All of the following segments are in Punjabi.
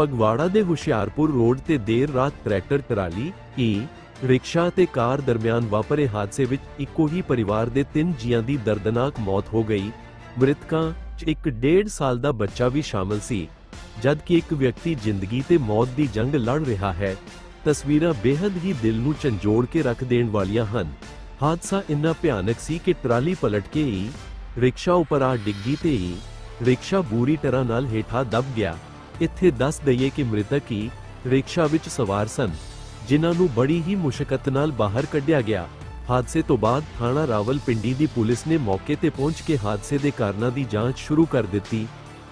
ਫਗਵਾੜਾ ਦੇ ਹੁਸ਼ਿਆਰਪੁਰ ਰੋਡ ਤੇ ਦੇਰ ਰਾਤ ਟਰੈਕਟਰ ਟਰਾਲੀ ਈ ਰਿਕਸ਼ਾ ਤੇ ਕਾਰ ਦਰਮਿਆਨ ਵਾਪਰੇ ਹਾਦਸੇ ਵਿੱਚ ਇੱਕੋ ਹੀ ਪਰਿਵਾਰ ਦੇ ਤਿੰਨ ਜੀਆਂ ਦੀ ਦਰਦਨਾਕ ਮੌਤ ਹੋ ਗਈ। ਮ੍ਰਿਤਕਾਂ 'ਚ ਇੱਕ ਡੇਢ ਸਾਲ ਦਾ ਬੱਚਾ ਵੀ ਸ਼ਾਮਲ ਸੀ, ਜਦਕਿ ਇੱਕ ਵਿਅਕਤੀ ਜ਼ਿੰਦਗੀ ਤੇ ਮੌਤ ਦੀ ਜੰਗ ਲੜ ਰਿਹਾ ਹੈ। ਤਸਵੀਰਾਂ ਬੇहद ਹੀ ਦਿਲ ਨੂੰ ਝੰਜੋੜ ਕੇ ਰੱਖ ਦੇਣ ਵਾਲੀਆਂ ਹਨ। ਹਾਦਸਾ ਇੰਨਾ ਭਿਆਨਕ ਸੀ ਕਿ ਟਰਾਲੀ ਪਲਟ ਕੇ ਹੀ ਰਿਕਸ਼ਾ ਉੱਪਰ ਆ ਡਿੱਗੀ ਤੇ ਹੀ ਰਿਕਸ਼ਾ ਬੁਰੀ ਤਰ੍ਹਾਂ ਨਾਲ ਹੇਠਾਂ ਦਬ ਗਿਆ। ਇੱਥੇ ਦੱਸ ਦਈਏ ਕਿ ਮ੍ਰਿਤਕ ਹੀ ਰਿਕਸ਼ਾ ਵਿੱਚ ਸਵਾਰ ਸਨ, ਜਿਨ੍ਹਾਂ ਨੂੰ ਬੜੀ ਹੀ ਮੁਸ਼ਕਲ ਨਾਲ ਬਾਹਰ ਕੱਢਿਆ ਗਿਆ। ਹਾਦਸੇ ਤੋਂ ਬਾਅਦ ਥਾਣਾ ਰਾਵਲਪਿੰਡੀ ਦੀ ਪੁਲਿਸ ਨੇ ਮੌਕੇ ਤੇ ਪਹੁੰਚ ਕੇ ਹਾਦਸੇ ਦੇ ਕਾਰਨਾਂ ਦੀ ਜਾਂਚ ਸ਼ੁਰੂ ਕਰ ਦਿੱਤੀ।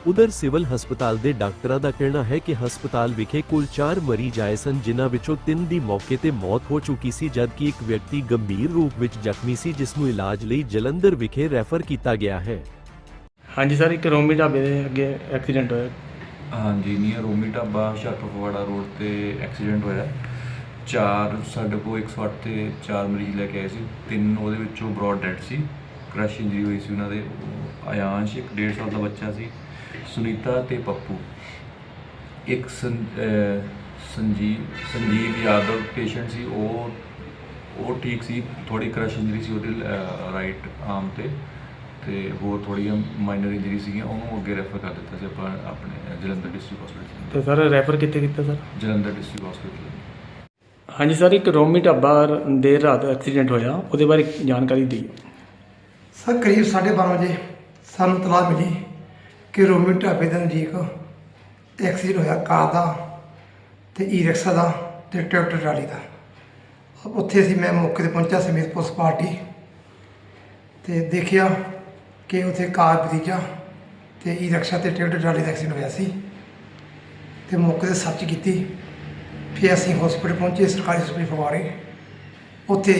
ਉਧਰ ਸਿਵਲ ਹਸਪਤਾਲ ਦੇ ਡਾਕਟਰਾਂ ਦਾ ਕਹਿਣਾ ਹੈ ਕਿ ਹਸਪਤਾਲ ਵਿਖੇ ਕੁੱਲ 4 ਮਰੀਜ਼ ਆਏ ਸਨ, ਜਿਨ੍ਹਾਂ ਵਿੱਚੋਂ 3 ਦੀ ਮੌਕੇ ਤੇ ਮੌਤ ਹੋ ਚੁੱਕੀ ਸੀ, ਜਦਕਿ ਇੱਕ ਵਿਅਕਤੀ ਗੰਭੀਰ ਰੂਪ ਵਿੱਚ ਜ਼ਖਮੀ ਸੀ, ਜਿਸ ਨੂੰ ਇਲਾਜ ਲਈ ਜਲੰਧਰ ਵਿਖੇ ਰੈਫਰ ਕੀਤਾ ਗਿਆ ਹੈ। ਹਾਂਜੀ ਸਰ, ਇੱਕ ਰੋਮੀ ਢਾਬੇ ਦੇ ਅੱਗੇ ਐਕਸੀਡੈਂਟ ਹੋਇਆ। ਹਾਂਜੀ ਨੀਅਰ ਰੋਮੀ ਢਾਬਾ ਹੁਸ਼ਿਆਰਪੁਰ ਰੋਡ ਤੇ ਐਕਸੀਡੈਂਟ ਹੋਇਆ। ਚਾਰ ਸਾਡੇ ਕੋਲ 108 ਤੇ ਚਾਰ ਮਰੀਜ਼ ਲੈ ਕੇ ਆਏ ਸੀ। ਤਿੰਨ ਉਹਦੇ ਵਿੱਚੋਂ ਬ੍ਰੌਡ ਡੈਡ ਸੀ। ਕ੍ਰੈਸ਼ ਇੰਜਰੀ ਹੋਈ ਸੀ ਉਹਨਾਂ ਦੇ। ਉਹ ਆਯਾਂਸ਼ ਇੱਕ 1.5 ਸਾਲ ਦਾ ਬੱਚਾ ਸੀ, ਸੁਨੀਤਾ ਤੇ ਪੱਪੂ। ਇੱਕ ਸੰਜੀਵ ਸੰਜੀਵ ਯਾਦਵ ਪੇਸ਼ੈਂਟ ਸੀ। ਉਹ ਉਹ ਠੀਕ ਸੀ। ਥੋੜੀ ਕ੍ਰੈਸ਼ ਇੰਜਰੀ ਸੀ ਉਹਦੇ ਰਾਈਟ ਆਰਮ ਤੇ। ਤੇ ਹੋਰ ਥੋੜੀਆਂ ਮਾਈਨਰ ਇੰਜਰੀ ਸੀਗੀਆਂ ਉਹਨੂੰ ਅੱਗੇ ਰੈਫਰ ਕਰ ਦਿੱਤਾ ਸੀ ਆਪਾਂ ਆਪਣੇ ਜਲੰਧਰ ਡਿਸਟ੍ਰਿਕਟ ਹਸਪੀਟਲ ਤੇ ਸਰ ਰੈਫਰ ਕਿੱਥੇ ਕੀਤਾ ਸਰ? ਜਲੰਧਰ ਡਿਸਟ੍ਰਿਕਟ ਹਸਪੀਟਲ ਹਾਂਜੀ ਸਰ ਇੱਕ ਰੋਮੀ ਢਾਬਾ ਦੇਰ ਰਾਤ ਐਕਸੀਡੈਂਟ ਹੋਇਆ ਉਹਦੇ ਬਾਰੇ ਜਾਣਕਾਰੀ ਦਿਓ। ਸਰ ਕਰੀਬ 12:30 ਵਜੇ ਸਾਨੂੰ ਤਲਾਹ ਮਿਲੀ ਕਿ ਰੋਮੀ ਢਾਬੇ ਦੇ ਨਜ਼ਦੀਕ ਐਕਸੀਡੈਂਟ ਹੋਇਆ ਕਾਰ ਦਾ ਤੇ ਈ ਰਿਕਸ਼ਾ ਦਾ ਤੇ ਟਰੈਕਟਰ ਟਰਾਲੀ ਦਾ। ਉੱਥੇ ਅਸੀਂ ਮੈਂ ਮੌਕੇ ਤੇ ਪਹੁੰਚਿਆ ਸਮੇਤ ਪੁਲਿਸ ਪਾਰਟੀ। ਤੇ ਦੇਖਿਆ ਕਿ ਉੱਥੇ ਕਾਰ ਭਤੀਜਾ ਤੇ ਈ ਰਿਕਸ਼ਾ ਤੇ ਟਰੈਕਟਰ ਟਰਾਲੀ ਦਾ ਐਕਸੀਡੈਂਟ ਹੋਇਆ ਸੀ ਤੇ ਮੌਕੇ ਤੇ ਸਰਚ ਕੀਤੀ। ਫਿਰ ਅਸੀਂ ਹਸਪੀਟਲ ਪਹੁੰਚੇ, ਸਰਕਾਰੀ ਹਸਪਤਾਲ ਫਗਵਾੜੇ ਉੱਥੇ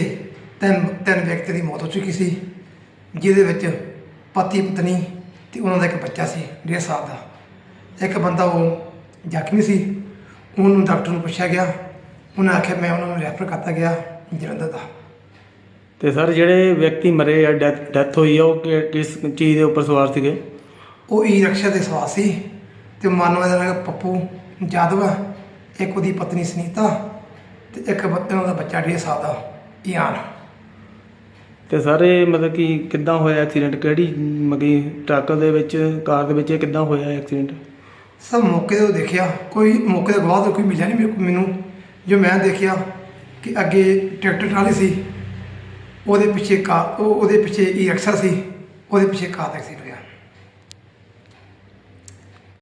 ਤਿੰਨ ਤਿੰਨ ਵਿਅਕਤੀ ਦੀ ਮੌਤ ਹੋ ਚੁੱਕੀ ਸੀ, ਜਿਹਦੇ ਵਿੱਚ ਪਤੀ, ਪਤਨੀ ਤੇ ਉਹਨਾਂ ਦਾ ਇੱਕ ਬੱਚਾ ਸੀ, ਡੇਢ ਸਾਲ ਦਾ। ਇੱਕ ਬੰਦਾ ਉਹ ਜ਼ਖਮੀ ਸੀ, ਉਹਨੂੰ ਡਾਕਟਰ ਨੂੰ ਪੁੱਛਿਆ ਗਿਆ, ਉਹਨਾਂ ਆਖਿਆ, ਮੈਂ ਉਹਨਾਂ ਨੂੰ ਰੈਫਰ ਕਰਤਾ ਗਿਆ ਜਲੰਧਰ ਦਾ। ਤੇ ਸਰ ਜਿਹੜੇ ਵਿਅਕਤੀ ਮਰੇ ਆ ਡੈਥ ਹੋਈ ਆ ਉਹ ਕਿ- ਕਿਸ ਚੀਜ਼ ਦੇ ਉੱਪਰ ਸਵਾਰ ਸੀਗੇ? ਉਹ ਈ ਰਿਕਸ਼ਾ ਦੇ ਸਵਾਰ ਸੀ ਤੇ ਮਾਨਵ ਦਾ ਨਾਮ ਪੱਪੂ ਜਾਦਵ ਆ, ਇੱਕ ਉਹਦੀ ਪਤਨੀ ਸੁਨੀਤਾ ਤੇ ਇੱਕ ਬ- ਉਹਨਾਂ ਦਾ ਬੱਚਾ ਡੇਢ ਸਾਲ ਦਾ ਇਆਨ। ਤੇ ਸਰ ਇਹ ਮਤਲਬ ਕਿ ਕਿੱਦਾਂ ਹੋਇਆ ਐਕਸੀਡੈਂਟ? ਕਿਹੜੀ ਮਗੀ ਟਰੱਕ ਦੇ ਵਿੱਚ ਕਾਰ ਦੇ ਵਿੱਚ ਇਹ ਕਿੱਦਾਂ ਹੋਇਆ ਐਕਸੀਡੈਂਟ? ਸਭ ਮੌਕੇ ਤੇ ਦੇਖਿਆ ਕੋਈ ਮੌਕੇ ਤੇ ਗਵਾਹ ਤਾਂ ਕੋਈ ਮਿਲਿਆ ਨਹੀਂ ਮੇਰੇ ਕੋਲ- ਮੈਨੂੰ ਜੋ ਮੈਂ ਦੇਖਿਆ ਕਿ ਅੱਗੇ ਟਰੈਕਟਰ ਟਰਾਲੀ ਸੀ ਉਹਦੇ ਪਿੱਛੇ ਕਾ ਉਹ ਉਹਦੇ ਪਿੱਛੇ ਈ ਰਿਕਸ਼ਾ ਸੀ, ਉਹਦੇ ਪਿੱਛੇ ਕਾਰ ਦਾ ਐਕਸੀਡੈਂਟ ਹੋਇਆ